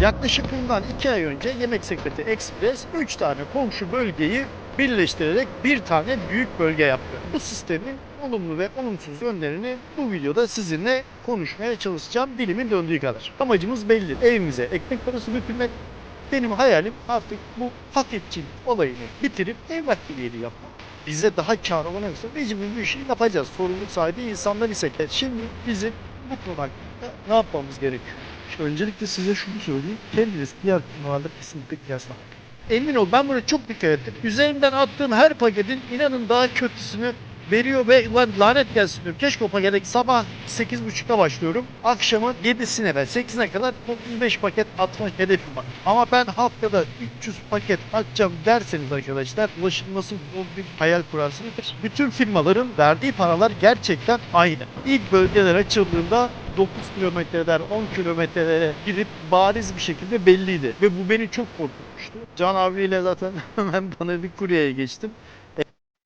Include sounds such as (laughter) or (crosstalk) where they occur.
Yaklaşık bundan 2 ay önce Yemek Sepeti Express 3 tane komşu bölgeyi birleştirerek bir tane büyük bölge yaptı. Bu sistemin olumlu ve olumsuz yönlerini bu videoda sizinle konuşmaya çalışacağım dilimin döndüğü kadar. Amacımız belli. Evimize ekmek parası götürmek. Benim hayalim artık bu paketçilik olayını bitirip ev vakfiliğini yapmak. Bize daha kar olan yoksa mecbur bir şey yapacağız. Sorumluluk sahibi insanlar isek. de. Şimdi bizim bu konu ne yapmamız gerekiyor? Öncelikle size şunu söyleyeyim. Kendiniz diğer firmalarla kesinlikle kıyaslamayın. Emin ol ben buna çok dikkat ettim. Üzerimden attığım her paketin inanın daha kötüsünü veriyor ve ulan lanet gelsin diyorum. Keşke o pakete sabah 8.30'da başlıyorum. Akşamın 7'sine ve 8'ine kadar 35 paket atma hedefim var. Ama ben haftada 300 paket atacağım derseniz arkadaşlar ulaşılması zor bir hayal kurarsınız. Bütün firmaların verdiği paralar gerçekten aynı. İlk bölgeler açıldığında 9 kilometreler 10 kilometrelere girip bariz bir şekilde belliydi. Ve bu beni çok korkutmuştu. Can abiyle zaten (laughs) hemen bir kuryeye geçtim.